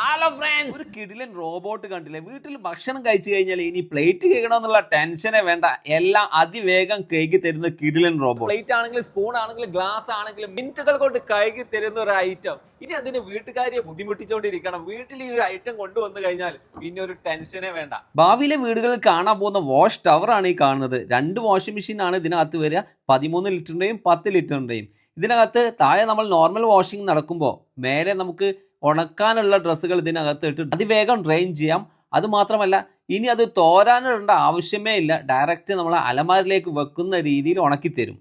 Hello friends ഒരു കിടിലൻ robot കണ്ടില്ലേ? വീട്ടിൽ ഭക്ഷണം കഴിച്ചു കഴിഞ്ഞാൽ ഇനി പ്ലേറ്റ് കേൾക്കണമെന്നുള്ള ടെൻഷനെ വേണ്ട. എല്ലാം അതിവേഗം കഴുകി തരുന്ന കിടിലൻ റോബോട്ട് പ്ലേറ്റ് ആണെങ്കിലും സ്പൂൺ ആണെങ്കിലും ഗ്ലാസ് ആണെങ്കിലും മിനിറ്റുകൾ കൊണ്ട് കഴുകി തരുന്ന ഒരു ഐറ്റം ഇനി അതിന് വീട്ടുകാരെ ബുദ്ധിമുട്ടിച്ചോണ്ടിരിക്കണം വീട്ടിൽ ഈ ഒരു ഐറ്റം കൊണ്ടുവന്നു കഴിഞ്ഞാൽ പിന്നെ ഒരു ടെൻഷനെ വേണ്ട. ഭാവിയിലെ വീടുകളിൽ കാണാൻ പോകുന്ന വാഷ് ടവർ ആണ് ഈ കാണുന്നത്. രണ്ട് വാഷിംഗ് മെഷീൻ ആണ് ഇതിനകത്ത് വരിക. പതിമൂന്ന് ലിറ്ററിന്റെയും പത്ത് ലിറ്ററിന്റെയും. ഇതിനകത്ത് താഴെ നമ്മൾ നോർമൽ വാഷിംഗ് നടക്കുമ്പോൾ മേലെ നമുക്ക് ഉണക്കാനുള്ള ഡ്രസ്സുകൾ ഇതിനകത്ത് ഇട്ട് അതിവേഗം ഡ്രെയിൻ ചെയ്യാം. അതുമാത്രമല്ല ഇനി അത് തോരാനിടേണ്ട ആവശ്യമേ ഇല്ല. ഡയറക്റ്റ് നമ്മൾ അലമാരിലേക്ക് വെക്കുന്ന രീതിയിൽ ഉണക്കി തരും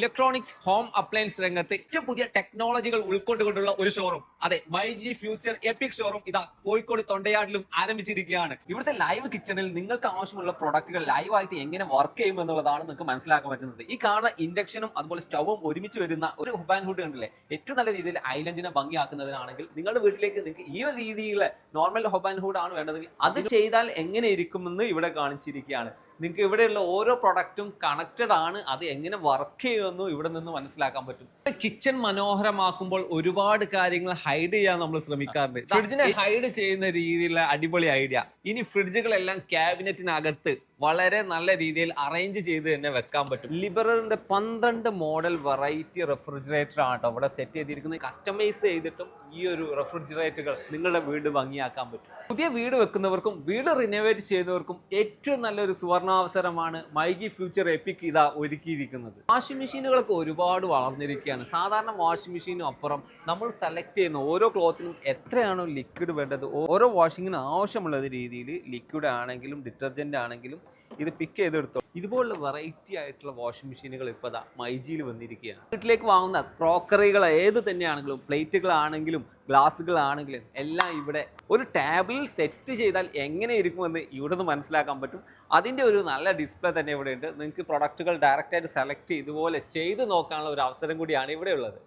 ഇലക്ട്രോണിക്സ് ഹോം അപ്ലയൻസ് രംഗത്ത് ഏറ്റവും പുതിയ ടെക്നോളജികൾ ഉൾക്കൊണ്ടുകൊണ്ടുള്ള ഒരു ഷോറൂം അതെ my G future epic showroom ഇതാ കോഴിക്കോട് തൊണ്ടയാടിലും ആരംഭിച്ചിരിക്കുകയാണ്. ഇവിടുത്തെ ലൈവ് കിച്ചണിൽ നിങ്ങൾക്ക് ആവശ്യമുള്ള പ്രൊഡക്റ്റുകൾ ലൈവായിട്ട് എങ്ങനെ വർക്ക് ചെയ്യും എന്നുള്ളതാണ് നിങ്ങൾക്ക് മനസ്സിലാക്കാൻ പറ്റുന്നത്. ഈ കാണുന്ന ഇൻഡക്ഷനും അതുപോലെ സ്റ്റവും ഒരുമിച്ച് വരുന്ന ഒരു ഹുബാൻ ഹുഡ് കണ്ടില്ലേ? ഏറ്റവും നല്ല രീതിയിൽ ഐലൻഡിനെ ഭംഗിയാക്കുന്നതിനാണെങ്കിൽ നിങ്ങളുടെ വീട്ടിലേക്ക് നിങ്ങൾക്ക് ഈ ഒരു രീതിയിലുള്ള നോർമൽ ഹുബാൻ ഹുഡ് ആണ് വേണ്ടതെങ്കിൽ അത് ചെയ്താൽ എങ്ങനെ ഇരിക്കുമെന്ന് ഇവിടെ കാണിച്ചിരിക്കുകയാണ്. നിങ്ങൾക്ക് ഇവിടെയുള്ള ഓരോ പ്രൊഡക്റ്റും കണക്റ്റഡ് ആണ്. അത് എങ്ങനെ വർക്ക് ചെയ്യുമെന്നും ഇവിടെ നിന്ന് മനസ്സിലാക്കാൻ പറ്റും. കിച്ചൺ മനോഹരമാക്കുമ്പോൾ ഒരുപാട് കാര്യങ്ങൾ ഹൈഡ് ചെയ്യാൻ നമ്മൾ ശ്രമിക്കാറുണ്ട്. ഫ്രിഡ്ജിനെ ഹൈഡ് ചെയ്യുന്ന രീതിയിലുള്ള അടിപൊളി ഐഡിയ ഇനി ഫ്രിഡ്ജുകളെല്ലാം ക്യാബിനറ്റിനകത്ത് വളരെ നല്ല രീതിയിൽ അറേഞ്ച് ചെയ്ത് തന്നെ വെക്കാൻ പറ്റും. ലിബററിന്റെ പന്ത്രണ്ട് മോഡൽ വെറൈറ്റി റെഫ്രിജറേറ്റർ ആണ് കേട്ടോ ഇവിടെ സെറ്റ് ചെയ്തിരിക്കുന്നത്. കസ്റ്റമൈസ് ചെയ്തിട്ടും ഈ ഒരു റെഫ്രിജറേറ്ററുകൾ നിങ്ങളുടെ വീട് ഭംഗിയാക്കാൻ പറ്റും. പുതിയ വീട് വെക്കുന്നവർക്കും വീട് റിനോവേറ്റ് ചെയ്യുന്നവർക്കും ഏറ്റവും നല്ലൊരു സുവർണാവസരമാണ് മൈജി ഫ്യൂച്ചർ എപ്പിക് ഇതാ ഒരുക്കിയിരിക്കുന്നത്. വാഷിംഗ് മെഷീനുകളൊക്കെ ഒരുപാട് വളർന്നിരിക്കുകയാണ്. സാധാരണ വാഷിംഗ് മെഷീനും അപ്പുറം നമ്മൾ സെലക്ട് ചെയ്യുന്ന ഓരോ ക്ലോത്തിനും എത്രയാണോ ലിക്വിഡ് വേണ്ടത്. ഓരോ വാഷിങ്ങിനും ആവശ്യമുള്ളത് രീതിയിൽ ലിക്വിഡ് ആണെങ്കിലും ഡിറ്റർജന്റ് ആണെങ്കിലും ഇത് പിക്ക് ചെയ്തെടുത്തോ. ഇതുപോലുള്ള വെറൈറ്റി ആയിട്ടുള്ള വാഷിംഗ് മെഷീനുകൾ ഇപ്പോൾ അതാ മൈജിയിൽ വന്നിരിക്കുകയാണ്. വീട്ടിലേക്ക് വാങ്ങുന്ന ക്രോക്കറികൾ ഏത് തന്നെയാണെങ്കിലും പ്ലേറ്റുകളാണെങ്കിലും ഗ്ലാസ്സുകളാണെങ്കിലും എല്ലാം ഇവിടെ ഒരു ടാബിളിൽ സെറ്റ് ചെയ്താൽ എങ്ങനെ ഇരിക്കുമെന്ന് ഇവിടെ നിന്ന് മനസ്സിലാക്കാൻ പറ്റും. അതിന്റെ ഒരു നല്ല ഡിസ്പ്ലേ തന്നെ ഇവിടെ ഉണ്ട്. നിങ്ങൾക്ക് പ്രൊഡക്റ്റുകൾ ഡയറക്റ്റായിട്ട് സെലക്ട് ഇതുപോലെ ചെയ്ത് നോക്കാനുള്ള ഒരു അവസരം കൂടിയാണ് ഇവിടെ ഉള്ളത്.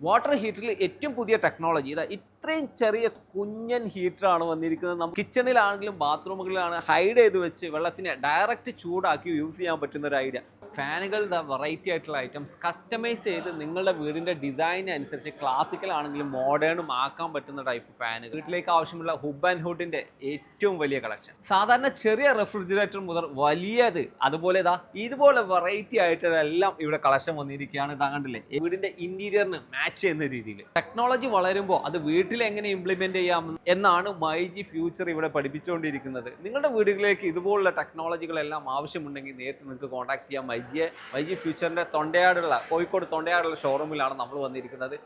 വാട്ടർ ഹീറ്ററിൽ ഏറ്റവും പുതിയ ടെക്നോളജി ഇതാ ഇത്രയും ചെറിയ കുഞ്ഞൻ ഹീറ്ററാണ് വന്നിരിക്കുന്നത്. നമുക്ക് കിച്ചണിലാണെങ്കിലും ബാത്റൂമുകളിലാണ് ഹൈഡ് ചെയ്ത് വെച്ച് വെള്ളത്തിനെ ഡയറക്റ്റ് ചൂടാക്കി യൂസ് ചെയ്യാൻ പറ്റുന്ന ഒരു ഐഡിയ ഫാനുകൾ വെറൈറ്റി ആയിട്ടുള്ള ഐറ്റംസ് കസ്റ്റമൈസ് ചെയ്ത് നിങ്ങളുടെ വീടിന്റെ ഡിസൈൻ അനുസരിച്ച് ക്ലാസിക്കൽ ആണെങ്കിലും മോഡേണും ആക്കാൻ പറ്റുന്ന ടൈപ്പ് ഫാനുകൾ. വീട്ടിലേക്ക് ആവശ്യമുള്ള ഹുബ് ആൻഡ് ഹുഡിന്റെ ഏറ്റവും വലിയ കളക്ഷൻ സാധാരണ ചെറിയ റെഫ്രിജറേറ്റർ മുതൽ വലിയത് അതുപോലെ ഇതാ ഇതുപോലെ വെറൈറ്റി ആയിട്ടുള്ളതെല്ലാം ഇവിടെ കളക്ഷൻ വന്നിരിക്കുകയാണ്. ഇതാ കണ്ടില്ലേ? വീടിന്റെ ഇന്റീരിയറിന് മാച്ച് ചെയ്യുന്ന രീതിയിൽ. ടെക്നോളജി വളരുമ്പോൾ അത് വീട്ടിൽ എങ്ങനെ ഇംപ്ലിമെന്റ് ചെയ്യാം എന്നാണ് മൈജി ഫ്യൂച്ചർ ഇവിടെ പഠിപ്പിച്ചുകൊണ്ടിരിക്കുന്നത്. നിങ്ങളുടെ വീടുകളിലേക്ക് ഇതുപോലുള്ള ടെക്നോളജികളെല്ലാം ആവശ്യമുണ്ടെങ്കിൽ നേരിട്ട് നിങ്ങൾക്ക് കോൺടാക്ട് ചെയ്യാം മൈജിയെ വൈജി ഫ്യൂച്ചറിന്റെ തൊണ്ടയാടുള്ള കോഴിക്കോട് തൊണ്ടയാടുള്ള ഷോറൂമിലാണ് നമ്മൾ വന്നിരിക്കുന്നത്.